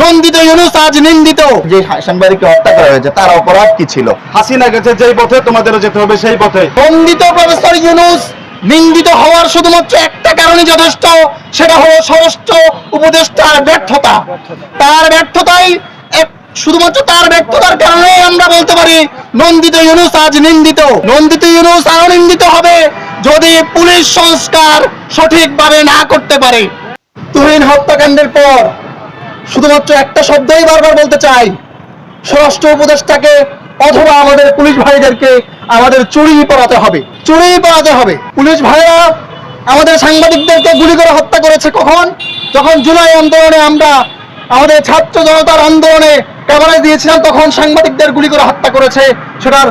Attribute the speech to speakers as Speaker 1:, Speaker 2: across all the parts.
Speaker 1: নন্দিত ইউনুস আজ নিন্দিত। যে সাংবাদিককে হত্যা করা হয়েছে তার অপরাধ কি ছিল?
Speaker 2: হাসিনা গেছে যেই পথে তোমাদেরও যেতে হবে সেই পথে।
Speaker 1: নন্দিত প্রফেসর ইউনুস নিন্দিত হওয়ার শুধুমাত্র একটা কারণে যথেষ্ট সেটা হলো স্বরাষ্ট্র উপদেষ্টার ব্যর্থতা। তার ব্যর্থতাই এক শুধুমাত্র তার ব্যর্থতার কারণে আমরা বলতে পারি নন্দিত ইউনুস আজ নিন্দিত। নন্দিত ইউনুস আরও নিন্দিত হবে যদি পুলিশ সংস্কার সঠিকভাবে না করতে পারে। তুহিন হত্যাকাণ্ডের পর শুধুমাত্র একটা শব্দই বারবার বলতে চাই। স্বরাষ্ট্র উপদেষ্টাকে অথবা আমাদের পুলিশ ভাইদেরকে আমাদের চুরি পড়াতে হবে। চুরি পড়াতে হবে। পুলিশ ভাইরা আমাদের সাংবাদিকদেরকে গুলি করে হত্যা করেছে কখন? যখন জুলাই আন্দোলনে আমরা আমাদের ছাত্র জনতার আন্দোলনে কভারেজ দিয়েছিলাম, তখন সাংবাদিকদের গুলি করে হত্যা করেছে। সেটার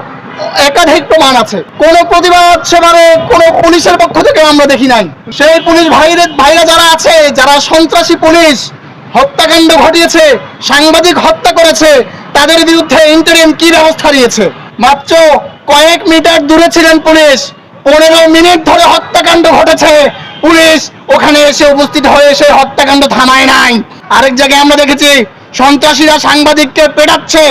Speaker 1: একাধিক প্রমাণ আছে। কোন প্রতিবাদ সেবারে কোন পুলিশের পক্ষ থেকে আমরা দেখি নাই। সেই পুলিশ ভাইদের ভাইরা যারা আছে, যারা সন্ত্রাসী পুলিশ হত্যাকাণ্ড ঘটিয়েছে, সাংবাদিক হত্যা করেছে, তাদের বিরুদ্ধে ইন্টারিম কি ব্যবস্থা নিয়েছে? মাত্র কয়েক মিটার দূরে ছিলেন পুলিশ। পনেরো মিনিট ধরে হত্যাকাণ্ড ঘটেছে। পুলিশ ওখানে এসে উপস্থিত হয়ে এসে হত্যাকাণ্ড থামায় নাই। আরেক জায়গায় আমরা দেখেছি, সন্ত্রাসীরা সাংবাদিককে পেটাচ্ছে।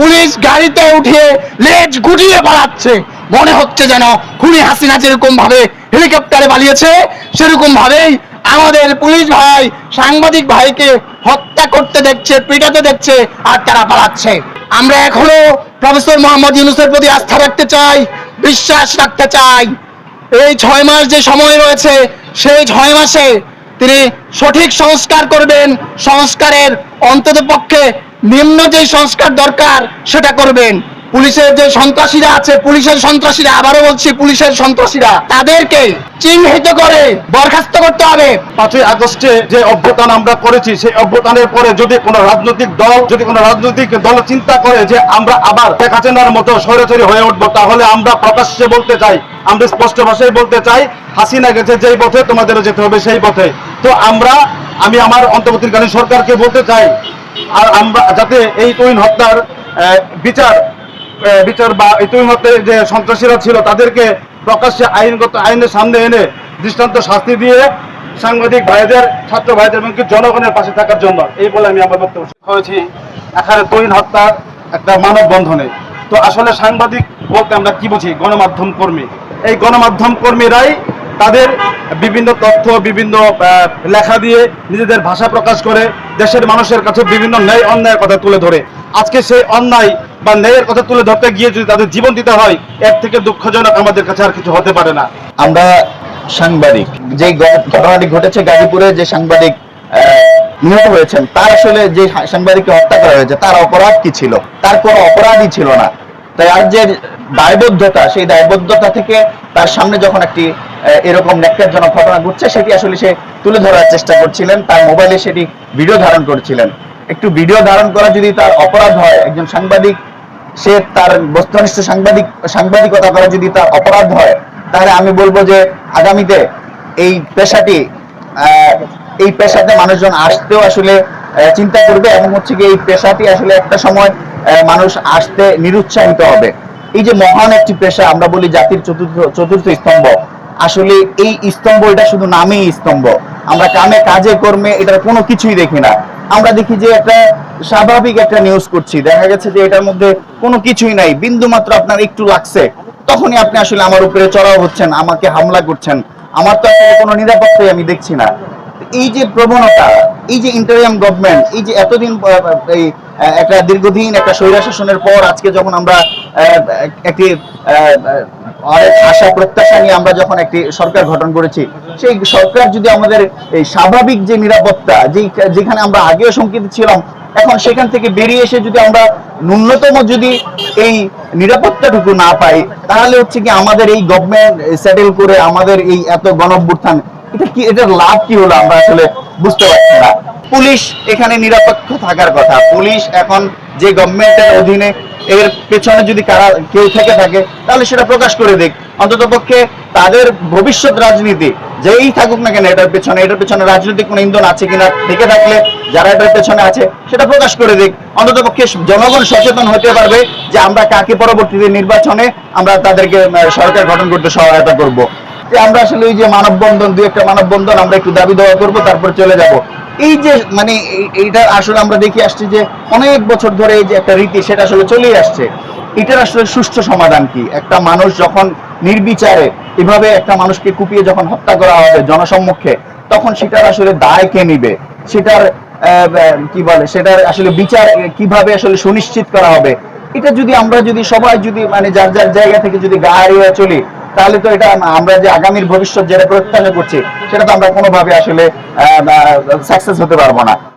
Speaker 1: পুলিশ গাড়িতে উঠিয়ে লেজ গুটিয়ে পালাচ্ছে। মনে হচ্ছে যেন খুনি হাসিনা যেরকম ভাবে হেলিকপ্টারে পালিয়েছে সেরকম ভাবেই আমাদের পুলিশ ভাই সাংবাদিক ভাইকে হত্যা করতে দেখছে, পিটাতে দেখছে আর তারা পালাচ্ছে। আমরা এখনও প্রফেসর মোহাম্মদ ইউনুসের প্রতি আস্থা রাখতে চাই, বিশ্বাস রাখতে চাই। এই ছয় মাস যে সময় রয়েছে, সেই ছয় মাসে তিনি সঠিক সংস্কার করবেন, সংস্কারের অন্তত পক্ষে নিম্ন যে সংস্কার দরকার, সেটা করবেন। পুলিশের যে সন্ত্রাসীরা আছে, পুলিশের সন্ত্রাসীরা, আবারও বলছি, পুলিশের সন্ত্রাসীরা, তাদেরকে চিহ্নিত করে বরখাস্ত করতে হবে।
Speaker 2: পাঁচই আগস্টে যে অভ্যুত্থান আমরা করেছি, সেই অভ্যুত্থানের পরে যদি কোনো রাজনৈতিক দল, যদি কোনো রাজনৈতিক দল চিন্তা করে যে আমরা আবার শেখ মতো স্বৈরাচারী হয়ে উঠবো, তাহলে আমরা প্রকাশ্যে বলতে চাই, আমরা স্পষ্ট ভাষায় বলতে চাই, হাসিনা গেছে যেই পথে, তোমাদেরও যেতে হবে সেই পথে। তো আমরা, আমি আমার অন্তর্বর্তীকালীন সরকারকে বলতে চাই, আর আমরা, যাতে এই তৈন হত্যার বিচার বিচার বা ইতিমধ্যে যে সন্ত্রাসীরা ছিল তাদেরকে প্রকাশ্যে আইনগত আইনের সামনে এনে দৃষ্টান্ত শাস্তি দিয়ে সাংবাদিক ভাইদের, ছাত্র ভাইদের এবং জনগণের পাশে থাকার জন্য। এই বলে আমি আমার বক্তব্য করেছি। এখানে তৈন হত্যার একটা মানববন্ধনে। তো আসলে সাংবাদিক বলতে আমরা কি বুঝি? গণমাধ্যম কর্মী। এই গণমাধ্যম কর্মীরাই তাদের বিভিন্ন তথ্য, বিভিন্ন লেখা দিয়ে নিজেদের ভাষা প্রকাশ করে দেশের মানুষের কাছে বিভিন্ন ন্যায় অন্যায়ের কথা তুলে ধরে। আজকে সেই অন্যায় বা ন্যায়ের কথা তুলে ধরতে গিয়ে যদি তাদের জীবন দিতে হয়, এর থেকে দুঃখজনক আমাদের কাছে আর কিছু হতে পারে না।
Speaker 1: আমরা সাংবাদিক, যে ঘটনাটি ঘটেছে গাজীপুরে, যে সাংবাদিক নিহত হয়েছেন, তার আসলে যে সাংবাদিককে হত্যা করা হয়েছে, তার অপরাধ কি ছিল? তার কোনো অপরাধই ছিল না। তাই আর যে দায়বদ্ধতা, সেই দায়বদ্ধতা থেকে তার সামনে যখন একটি এরকম ন্যাক্কারজনক ঘটনা ঘটছে, সেটি আসলে সে তুলে ধরার চেষ্টা করছিলেন। তার মোবাইলে সেটি ভিডিও ধারণ করছিলেন। একটু ভিডিও ধারণ করা যদি তার অপরাধ হয়, একজন সাংবাদিক, সে তার বস্তুনিষ্ঠ সাংবাদিক, সাংবাদিকতা করা যদি তার অপরাধ হয়, তাহলে আমি বলব যে আগামীতে এই পেশাটি এই পেশাতে মানুষজন আসতেও আসলে চিন্তা করবে এবং হচ্ছে কি এই পেশাটি আসলে একটা সময় মানুষ আসতে নিরুৎসাহিত হবে। এই যে মহান একটি পেশা, আমরা বলি জাতির চতুর্থ চতুর্থ স্তম্ভ। আসলে এই স্তম্ভ এটা শুধু নামেই স্তম্ভ। আমরা কামে, কাজে, কর্মে এটার কোনো কিছুই দেখি না। আমরা দেখি যে একটা স্বাভাবিক একটা নিউজ করছি। দেখা গেছে যে এটার মধ্যে কোনো কিছুই নাই। বিন্দু মাত্র আপনার একটু লাগছে। তখনই আপনি আসলে আমার উপরে চড়াও হচ্ছেন, আমাকে হামলা করছেন। আমার তো আসলে কোনো নিরাপত্তাই আমি দেখছি না। এই যে প্রবণতা, এই যে ইন্টারিয়াম গভর্নমেন্ট এই যে এতদিন এই একটা দীর্ঘদিন, একটা স্বৈরা শাসনের পর আজকে যখন আমরা একটি আশা, প্রত্যাশা নিয়ে আমরা যখন একটি সরকার গঠন করেছি, সেই সরকার যদি আমাদের এই স্বাভাবিক যে নিরাপত্তা যেখানে আমরা আগেও শঙ্কিত ছিলাম, এখন সেখান থেকে বেরিয়ে এসে যদি আমরা ন্যূনতম যদি এই নিরাপত্তাটুকু না পাই, তাহলে হচ্ছে কি আমাদের এই গভর্নমেন্ট সেটেল করে আমাদের এই এত গণঅভ্যুত্থান, এটা কি, এটার লাভ কি হলো আমরা আসলে বুঝতে পারছি না। পুলিশ এখানে নিরাপত্তা থাকার কথা। পুলিশ এখন যে গভর্নমেন্টের অধীনে এর পেছনে যদি কারা কেউ থেকে থাকে, তাহলে সেটা প্রকাশ করে দিক। অন্তত পক্ষে তাদের ভবিষ্যৎ রাজনীতি, যেই থাকুক না কেন, এটার পেছনে এটার পেছনে রাজনৈতিক কোনো ইন্ধন আছে কিনা থেকে থাকলে, যারা এটার পেছনে আছে, সেটা প্রকাশ করে দিক। অন্তত পক্ষে জনগণ সচেতন হতে পারবে যে আমরা কাকে পরবর্তীতে নির্বাচনে আমরা তাদেরকে সরকার গঠন করতে সহায়তা করব। যে আমরা আসলে ওই যে মানববন্ধন দু একটা মানববন্ধন আমরা একটু দাবি দেওয়া করব, তারপর চলে যাব। এই যে মানে এইটা আসলে আমরা দেখে আসছি যে অনেক বছর ধরে এই যে একটা রীতি, সেটা আসলে চলেই আসছে। এটার আসলে সুষ্ঠু সমাধান কি? একটা মানুষ যখন নির্বিচারে এভাবে একটা মানুষকে কুপিয়ে যখন হত্যা করা হবে জনসম্মুখে, তখন সেটার আসলে দায় কে নিবে? সেটার কি বলে, সেটার আসলে বিচার কীভাবে আসলে সুনিশ্চিত করা হবে? এটা যদি আমরা যদি সবাই যদি মানে যার যার জায়গা থেকে যদি গা হারিয়ে চলি তাহলে তো এটা আমরা যে আগামীর ভবিষ্যৎ যেটা প্রত্যাশা করছি, সেটা তো আমরা কোনোভাবে আসলে সাকসেস হতে পারব না।